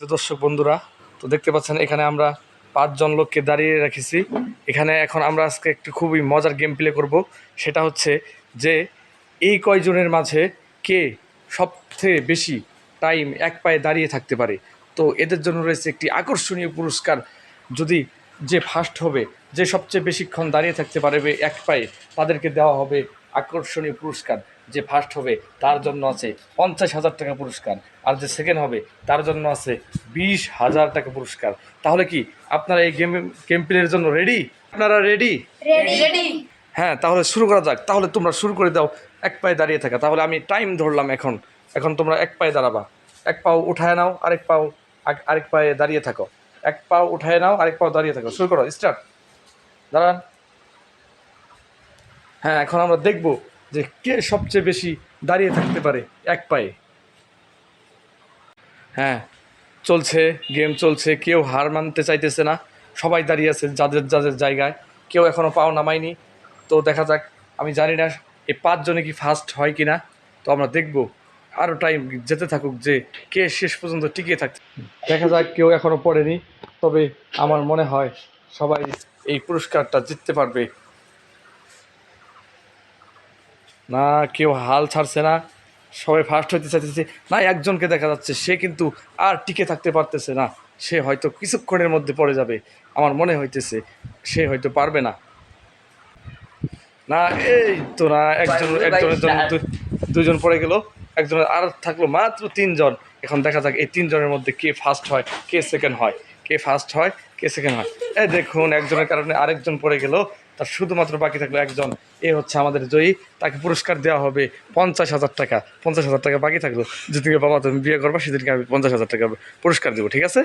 দর্শক বন্ধুরা, তো দেখতে পাচ্ছেন এখানে আমরা পাঁচজন লোককে দাঁড়িয়ে রেখেছি। এখানে এখন আমরা আজকে একটু খুবই মজার গেম প্লে করব। সেটা হচ্ছে যে এই কয়জনের মাঝে কে সবথেকে বেশি টাইম এক পায়ে দাঁড়িয়ে থাকতে পারে। তো এদের জন্য রয়েছে একটি আকর্ষণীয় পুরস্কার। যদি যে ফার্স্ট হবে, যে সবচেয়ে বেশিক্ষণ দাঁড়িয়ে থাকতে পারবে এক পায়ে, তাদেরকে দেওয়া হবে আকর্ষণীয় পুরস্কার। যে ফার্স্ট হবে তার জন্য আছে পঞ্চাশ হাজার টাকা পুরস্কার। আর যে সেকেন্ড হবে তার জন্য আছে বিশ হাজার টাকা পুরস্কার। তাহলে কি আপনারা এই গেম গেম প্লের জন্য রেডি আপনারা রেডি হ্যাঁ তাহলে শুরু করা যাক। তাহলে তোমরা শুরু করে দাও এক পায়ে দাঁড়িয়ে থাকা। তাহলে আমি টাইম ধরলাম এখন। এখন তোমরা এক পায়ে দাঁড়াবা। এক পাও উঠায় নাও আরেক পাও আরেক পায়ে দাঁড়িয়ে থাকো। এক পাও উঠায় নাও আরেক পাও দাঁড়িয়ে থাকো। শুরু করো স্টার্ট দাঁড়ান। হ্যাঁ এখন আমরা দেখব যে কে সবচেয়ে বেশি দাঁড়িয়ে থাকতে পারে এক পায়ে? হ্যাঁ চলছে, গেম চলছে, কেউ হার মানতে চাইতেছে না। সবাই দাঁড়িয়ে আছে যাদের যাদের জায়গায়। কেউ এখনও পাও নামায়নি। তো দেখা যাক, আমি জানি না এই পাঁচজনে কি ফার্স্ট হয় কি না তো আমরা দেখব। আরও টাইম যেতে থাকুক যে কে শেষ পর্যন্ত টিকে থাকতে দেখা যাক, কেউ এখনও পড়েনি। তবে আমার মনে হয় সবাই এই পুরস্কারটা জিততে পারবে। না কেউ হাল ছাড়ছে না। সবাই ফার্স্ট হইতে চাইতেছে না একজনকে দেখা যাচ্ছে সে কিন্তু আর টিকে থাকতে পারতেছে না। সে হয়তো কিছুক্ষণের মধ্যে পড়ে যাবে আমার মনে হইতেছে সে হয়তো পারবে না। না এই তো না একজন একজনের জন্য দুজন পড়ে গেল একজনের আর থাকল মাত্র তিনজন। এখন দেখা যাক এই তিনজনের মধ্যে কে ফার্স্ট হয় কে সেকেন্ড হয় কে ফার্স্ট হয় কে সেকেন্ড হয়। এই দেখুন একজনের কারণে আরেকজন পড়ে গেল তার শুধুমাত্র বাকি থাকল একজন, এ হচ্ছে আমাদের জয়ী। তাকে পুরস্কার দেওয়া হবে পঞ্চাশ হাজার টাকা। পঞ্চাশ হাজার টাকা বাকি থাকল। যেদিনকে বাবা তুমি বিয়ে করবা, সেদিনকে আমি পঞ্চাশ হাজার টাকা পুরস্কার দেবো, ঠিক আছে?